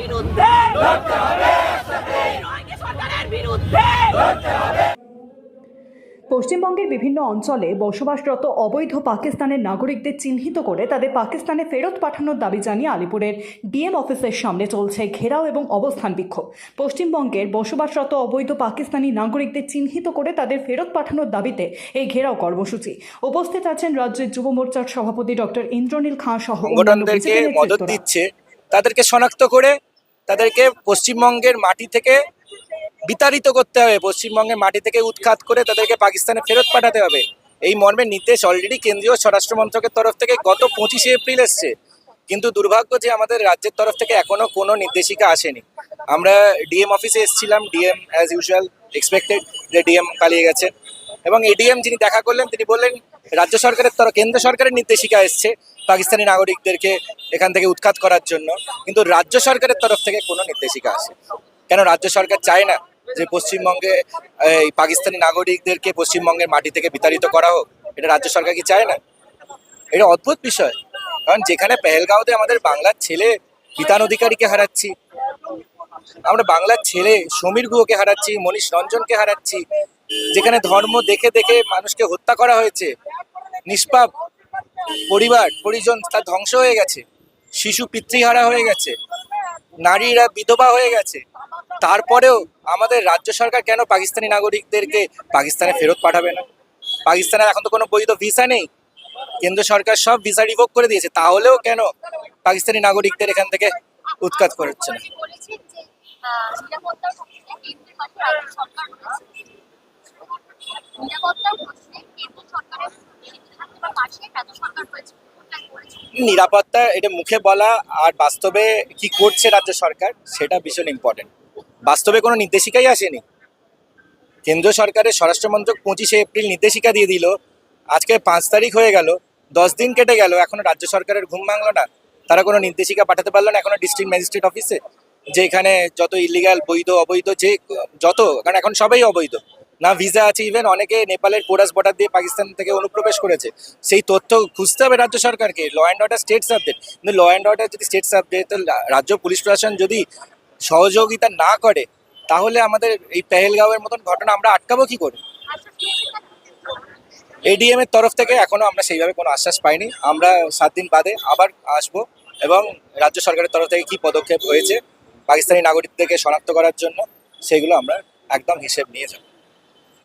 বিরুদ্ধে। সরকারের বিরুদ্ধে। পশ্চিমবঙ্গের বিভিন্ন অঞ্চলে বসবাসরত অবৈধ পাকিস্তানের নাগরিকদের চিহ্নিত করে তাদের পাকিস্তানে ফেরত পাঠানোর দাবি জানিয়ে আলিপুরের ডিএম অফিসের সামনে চলছে ঘেরাও এবং অবস্থান বিক্ষোভ। পশ্চিমবঙ্গের বসবাসরত অবৈধ পাকিস্তানি নাগরিকদের চিহ্নিত করে তাদের ফেরত পাঠানোর দাবিতে এই ঘেরাও কর্মসূচি। উপস্থিত আছেন রাজ্যের যুব মোর্চার সভাপতি ডক্টর ইন্দ্রনীল খাঁ সহ। দিচ্ছে তাদেরকে শনাক্ত করে তাদেরকে পশ্চিমবঙ্গের মাটি থেকে বিতাড়িত করতে হবে। পশ্চিমবঙ্গের মাটি থেকে উৎখাত করে তাদেরকে পাকিস্তানে ফেরত পাঠাতে হবে। এই মর্মে নির্দেশ অলরেডি কেন্দ্রীয় স্বরাষ্ট্র মন্ত্রকের তরফ থেকে গত পঁচিশে এপ্রিল এসছে। কিন্তু দুর্ভাগ্য যে আমাদের রাজ্যের তরফ থেকে এখনও কোনো নির্দেশিকা আসেনি। আমরা ডিএম অফিসে এসেছিলাম, ডিএম অ্যাজ ইউজুয়াল এক্সপেক্টেড যে ডিএম পালিয়ে গেছে। এবং এডিএম যিনি দেখা করলেন, তিনি বললেন রাজ্য সরকারের তরফ, কেন্দ্র সরকারের নির্দেশিকা এসছে পাকিস্তানি নাগরিকদেরকে এখান থেকে উৎখাত করার জন্য। কিন্তু রাজ্য সরকারের তরফ থেকে কোনো নির্দেশিকা আসে কেন রাজ্য সরকার চায় না যে পশ্চিমবঙ্গে, এই পাকিস্তানি নাগরিকদেরকে পশ্চিমবঙ্গের মাটি থেকে বিতাড়িত করা হোক? এটা রাজ্য সরকার কি চায় না? এটা অদ্ভুত বিষয়। কারণ যেখানে পেহেলগাঁওতে আমাদের বাংলার ছেলে বিতান অধিকারীকে হারাচ্ছি, আমরা বাংলার ছেলে সমীর গুহকে হারাচ্ছি, মনীষ রঞ্জনকে হারাচ্ছি, যেখানে ধর্ম দেখে দেখে মানুষকে হত্যা করা হয়েছে নিষ্পাপ পরিবার, পরিজন তার ধ্বংস হয়ে গেছে। শিশু পিতৃহারা হয়ে গেছে। নারীরা বিধবা হয়ে গেছে। তারপরেও আমাদের রাজ্য সরকার কেন পাকিস্তানি নাগরিকদেরকে পাকিস্তানে ফেরত পাঠাবে না? পাকিস্তানের এখন তো কোনো বৈধ ভিসা নেই। কেন্দ্র সরকার সব ভিসা রিভোক করে দিয়েছে। তাহলেও কেন পাকিস্তানি নাগরিকদের এখান থেকে উৎখাত করছে না? প্রশ্নে কেন্দ্র সরকার নিরাপত্তা এটা মুখে বলা আর বাস্তবে কি করছে রাজ্য সরকার, সেটা ভীষণ ইম্পর্টেন্ট বাস্তবে কোনো নির্দেশিকাই আসেনি। কেন্দ্র সরকারের স্বরাষ্ট্রমন্ত্রক পঁচিশে এপ্রিল নির্দেশিকা দিয়ে দিল, আজকে পাঁচ তারিখ হয়ে গেল, দশ দিন কেটে গেল, এখনও রাজ্য সরকারের ঘুম ভাঙলো না। তারা কোনো নির্দেশিকা পাঠাতে পারল না, এখনও ডিস্ট্রিক্ট ম্যাজিস্ট্রেট অফিসে যে এখানে যত ইলিগাল বৈধ, অবৈধ, যে যত, কারণ এখন সবাই অবৈধ। না ভিসা আছে ইভেন অনেকে নেপালের পোরাস বর্ডার দিয়ে পাকিস্তান থেকে অনুপ্রবেশ করেছে। সেই তথ্য খুঁজতে হবে রাজ্য সরকারকে law and order state subject কিন্তু ল অ্যান্ড অর্ডার যদি স্টেট সাবজেক্ট রাজ্য পুলিশ প্রশাসন যদি সহযোগিতা না করে, তাহলে আমাদের এই পেহেলগাঁওয়ের মতন ঘটনা আমরা আটকাবো কি করে? এডিএম এর তরফ থেকে এখনও আমরা সেইভাবে কোনো আশ্বাস পাইনি। আমরা সাত দিন বাদে আবার আসব এবং রাজ্য সরকারের তরফ থেকে কি পদক্ষেপ হয়েছে, পাকিস্তানি নাগরিকদেরকে শনাক্ত করার জন্য, সেগুলো আমরা একদম হিসেব নিয়ে যাব।